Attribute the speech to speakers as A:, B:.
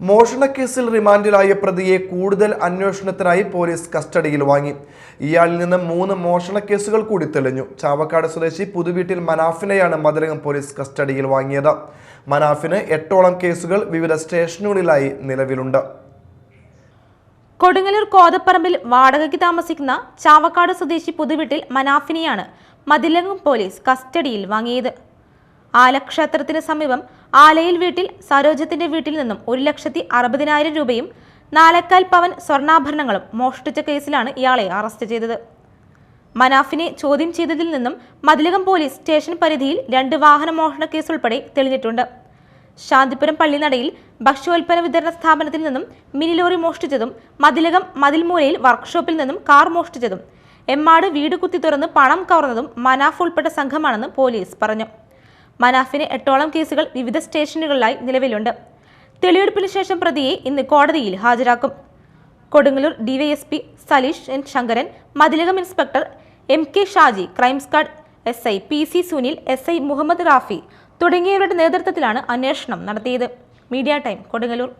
A: മോഷണക്കേസിൽ റിമാൻഡിലായ പ്രതിയെ കൂടുതൽ അന്വേഷണത്തിനായി പോലീസ് കസ്റ്റഡിയിൽ വാങ്ങി. ഇയാളിൽ നിന്ന് മൂന്ന് മോഷണക്കേസുകൾ കൂടി തെളിഞ്ഞു. ചാവക്കാട് സ്വദേശി പുതുവീട്ടിൽ മനാഫിനെയാണ് മതിലകം പോലീസ് കസ്റ്റഡിയിൽ വാങ്ങിയത്. മനാഫിന് എട്ടോളം കേസുകൾ വിവിധ സ്റ്റേഷനുകളിലായി നിലവിലുണ്ട്.
B: കൊടുങ്ങല്ലൂർ കോതപ്പറമ്പിൽ വാടകയ്ക്ക് താമസിക്കുന്ന ചാവക്കാട് സ്വദേശി പുതുവീട്ടിൽ മനാഫിനെയാണ് മതിലകം പോലീസ് കസ്റ്റഡിയിൽ വാങ്ങിയത്. ആലക്ഷേത്രത്തിന് സമീപം ആലയിൽ വീട്ടിൽ സരോജത്തിന്റെ വീട്ടിൽ നിന്നും ഒരു ലക്ഷത്തി അറുപതിനായിരം രൂപയും നാലേക്കാൽ പവൻ സ്വർണാഭരണങ്ങളും മോഷ്ടിച്ച കേസിലാണ് ഇയാളെ അറസ്റ്റ് ചെയ്തത്. മനാഫിനെ ചോദ്യം ചെയ്തതിൽ നിന്നും മതിലകം പോലീസ് സ്റ്റേഷൻ പരിധിയിൽ രണ്ട് വാഹന മോഷണ കേസ് ഉൾപ്പെടെ തെളിഞ്ഞിട്ടുണ്ട്. ശാന്തിപുരം പള്ളിനടയിൽ ഭക്ഷ്യോൽപ്പന്ന വിതരണ സ്ഥാപനത്തിൽ നിന്നും മിനി ലോറി മോഷ്ടിച്ചതും മതിലകം മതിൽമൂലയിൽ വർക്ക്ഷോപ്പിൽ നിന്നും കാർ മോഷ്ടിച്ചതും എമ്മാട് വീട് കുത്തി തുറന്ന് പണം കവർന്നതും മനാഫ് ഉൾപ്പെട്ട സംഘമാണെന്ന് പോലീസ് പറഞ്ഞു. മനാഫിന് എട്ടോളം കേസുകൾ വിവിധ സ്റ്റേഷനുകളിലായി നിലവിലുണ്ട്. തെളിവെടുപ്പിന് ശേഷം പ്രതിയെ ഇന്ന് കോടതിയിൽ ഹാജരാക്കും. Kodungallur DYSP Saleesh N Sankaran Mathilakam inspector M K Shaji crime squad S I P C Sunil S I Muhammad Rafi തുടങ്ങിയവരുടെ നേതൃത്വത്തിലാണ് അന്വേഷണം നടത്തിയത്. Media time Kodungallur.